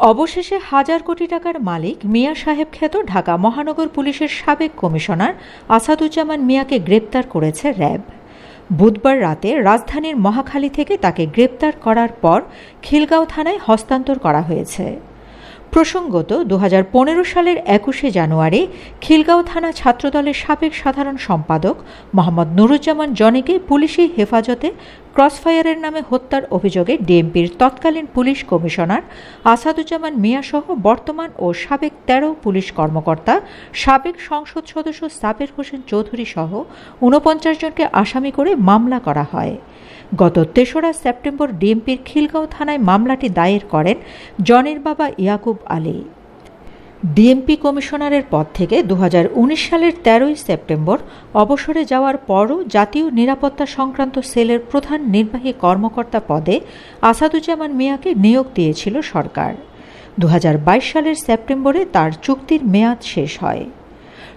অবশেষে হাজার কোটি টাকার মালিক মিয়া সাহেব খ্যাত ঢাকা মহানগর পুলিশের সাবেক কমিশনার আসাদুজ্জামান মিয়াকে গ্রেপ্তার করেছে র্যাব। বুধবার রাতে রাজধানীর মহাখালী থেকে তাকে গ্রেপ্তার করার পর খিলগাঁও থানায় হস্তান্তর করা হয়েছে। প্রসঙ্গত দু হাজার পনেরো সালের একুশে জানুয়ারি খিলগাঁও থানা ছাত্রদলের সাবেক সাধারণ সম্পাদক মোহাম্মদ নুরুজ্জামান জনিকে পুলিশি হেফাজতে ক্রসফায়ারের নামে হত্যার অভিযোগে ডিএমপির তৎকালীন পুলিশ কমিশনার আসাদুজ্জামান মিয়াসহ বর্তমান ও সাবেক তেরো পুলিশ কর্মকর্তা, সাবেক সংসদ সদস্য সাবের হোসেন চৌধুরী সহ ঊনপঞ্চাশ জনকে আসামি করে মামলা করা হয়। গত তেসরা সেপ্টেম্বর ডিএমপির খিলগাঁও থানায় মামলাটি দায়ের করেন জনের বাবা ইয়াকুব আলী। ডিএমপি কমিশনারের পদ থেকে দু হাজার উনিশ সালের তেরোই সেপ্টেম্বর অবসরে যাওয়ার পরও জাতীয় নিরাপত্তা সংক্রান্ত সেলের প্রধান নির্বাহী কর্মকর্তা পদে আসাদুজ্জামান মিয়াকে নিয়োগ দিয়েছিল সরকার। দু হাজার বাইশ সালের সেপ্টেম্বরে তার চুক্তির মেয়াদ শেষ হয়।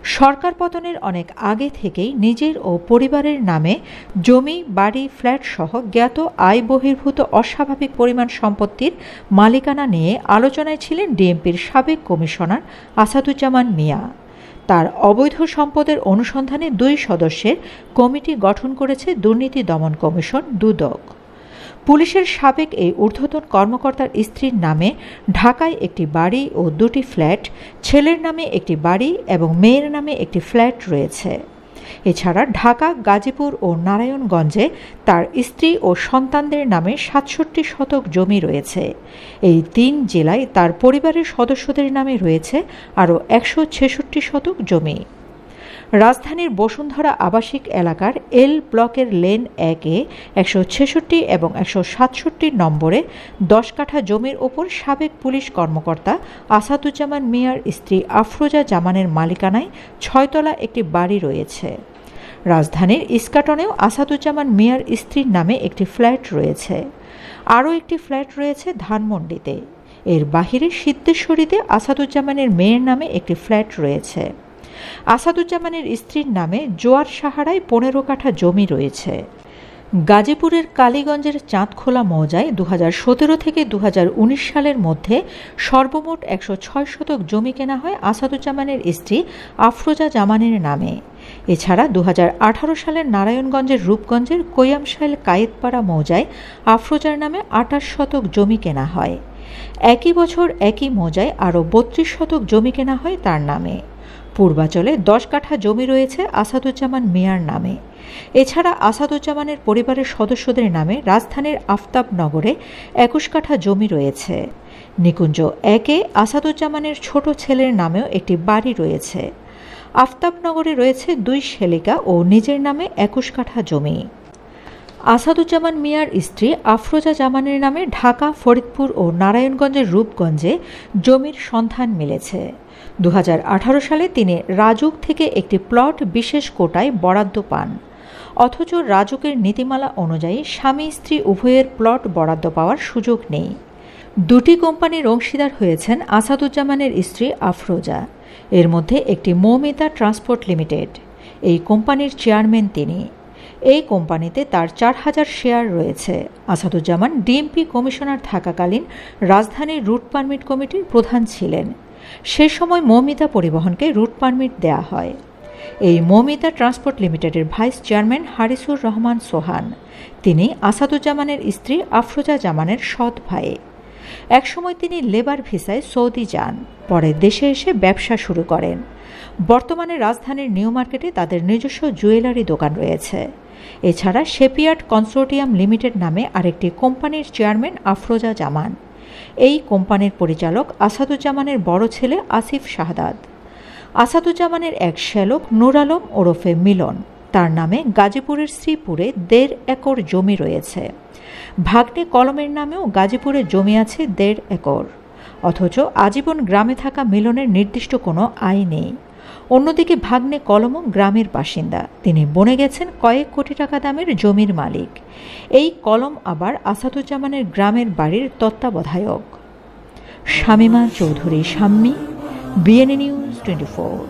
সরকার পতনের অনেক আগে থেকেই নিজের ও পরিবারের নামে জমি, বাড়ি, ফ্ল্যাট সহ জ্ঞাত আয় বহির্ভূত অস্বাভাবিক পরিমাণ সম্পত্তির মালিকানা নিয়ে আলোচনায় ছিলেন ডিএমপির সাবেক কমিশনার আসাদুজ্জামান মিয়া। তার অবৈধ সম্পদের অনুসন্ধানে দুই সদস্যের কমিটি গঠন করেছে দুর্নীতি দমন কমিশন দুদক। পুলিশের সাবেক এই ঊর্ধ্বতন কর্মকর্তার স্ত্রীর নামে ঢাকায় একটি বাড়ি ও দুটি ফ্ল্যাট, ছেলের নামে একটি বাড়ি এবং মেয়ের নামে একটি ফ্ল্যাট রয়েছে। এছাড়া ঢাকা, গাজীপুর ও নারায়ণগঞ্জে তার স্ত্রী ও সন্তানদের নামে সাতষট্টি শতক জমি রয়েছে। এই তিন জেলায় তার পরিবারের সদস্যদের নামে রয়েছে আরও একশো ছেষট্টি শতক জমি। রাজধানীর বসুন্ধরা আবাসিক এলাকার এল ব্লকের লেন একে একশো ছেষট্টি এবং একশো সাতষট্টি নম্বরে দশ কাঠা জমির ওপর সাবেক পুলিশ কর্মকর্তা আসাদুজ্জামান মিয়ার স্ত্রী আফরোজা জামানের মালিকানায় ছয়তলা একটি বাড়ি রয়েছে। রাজধানীর ইস্কাটনেও আসাদুজ্জামান মিয়ার স্ত্রীর নামে একটি ফ্ল্যাট রয়েছে। আরও একটি ফ্ল্যাট রয়েছে ধানমন্ডিতে। এর বাহিরে সিদ্ধেশ্বরীতে আসাদুজ্জামানের মেয়ের নামে একটি ফ্ল্যাট রয়েছে। আসাদুজ্জামানের স্ত্রীর নামে জোয়ার সাহারায় পনেরো কাঠা জমি রয়েছে। গাজীপুরের কালীগঞ্জের চাঁদখোলা মৌজায় দু সতেরো থেকে দুহাজার উনিশ সালের মধ্যে সর্বমোট একশো ছয় শতক জমি কেনা হয় আসাদুজ্জামানের স্ত্রী আফরোজা জামানের নামে। এছাড়া দু হাজার আঠারো সালের নারায়ণগঞ্জের রূপগঞ্জের কৈয়ামশাইল কায়েতপাড়া মৌজায় আফরোজার নামে আটাশ শতক জমি কেনা হয়। একই বছর একই মৌজায় আরও বত্রিশ শতক জমি কেনা হয় তার নামে। পূর্বাচলে দশ কাঠা জমি রয়েছে আসাদুজ্জামান মিয়ার নামে। এছাড়া আসাদুজ্জামানের পরিবারের সদস্যদের নামে রাজধানীর আফতাবনগরে একুশ কাঠা জমি রয়েছে। নিকুঞ্জ একে আসাদুজ্জামানের ছোট ছেলের নামেও একটি বাড়ি রয়েছে। আফতাবনগরে রয়েছে দুই শেলিকা ও নিজের নামে একুশ কাঠা জমি। আসাদুজ্জামান মিয়ার স্ত্রী আফরোজা জামানের নামে ঢাকা, ফরিদপুর ও নারায়ণগঞ্জের রূপগঞ্জে জমির সন্ধান মিলেছে। দু হাজার আঠারো সালে তিনি রাজুক থেকে একটি প্লট বিশেষ কোটায় বরাদ্দ পান। অথচ রাজুকের নীতিমালা অনুযায়ী স্বামী স্ত্রী উভয়ের প্লট বরাদ্দ পাওয়ার সুযোগ নেই। দুটি কোম্পানির অংশীদার হয়েছেন আসাদুজ্জামানের স্ত্রী আফরোজা। এর মধ্যে একটি মৌমিতা ট্রান্সপোর্ট লিমিটেড। এই কোম্পানির চেয়ারম্যান তিনি। এই কোম্পানিতে তার চার হাজার শেয়ার রয়েছে। আসাদুজ্জামান ডিএমপি কমিশনার থাকাকালীন রাজধানীর রুট পারমিট কমিটির প্রধান ছিলেন। সে সময় মৌমিতা পরিবহনকে রুট পারমিট দেয়া হয়। এই মৌমিতা ট্রান্সপোর্ট লিমিটেডের ভাইস চেয়ারম্যান হারিসুর রহমান সোহান, তিনি আসাদুজ্জামানের স্ত্রী আফরোজা জামানের সৎ ভাই। একসময় তিনি লেবার ভিসায় সৌদি যান, পরে দেশে এসে ব্যবসা শুরু করেন। বর্তমানে রাজধানীর নিউ মার্কেটে তাদের নিজস্ব জুয়েলারি দোকান রয়েছে। এছাড়া শেপিয়ার্ড কনসোর্টিয়াম লিমিটেড নামে আরেকটি কোম্পানির চেয়ারম্যান আফরোজা জামান এই কোম্পানির পরিচালক আসাদুজ্জামানের বড় ছেলে আসিফ শাহাদাত আসাদুজ্জামানের এক শ্যালক নুর আলম ওরফে মিলন। তার নামে গাজীপুরের শ্রীপুরে দেড় একর জমি রয়েছে। ভাগ্নে কলমের নামেও গাজীপুরে জমি আছে দেড় একর। অথচ আজীবন গ্রামে থাকা মিলনের নির্দিষ্ট কোনো আয় নেই। অন্যদিকে ভাগ্নে কলম গ্রামের বাসিন্দা। তিনি বনে গেছেন কয়েক কোটি টাকা দামের জমির মালিক। এই কলম আবার আসাদুজ্জামানের গ্রামের বাড়ির তত্ত্বাবধায়ক। Shamima Chowdhury, Shammi BNA news twenty four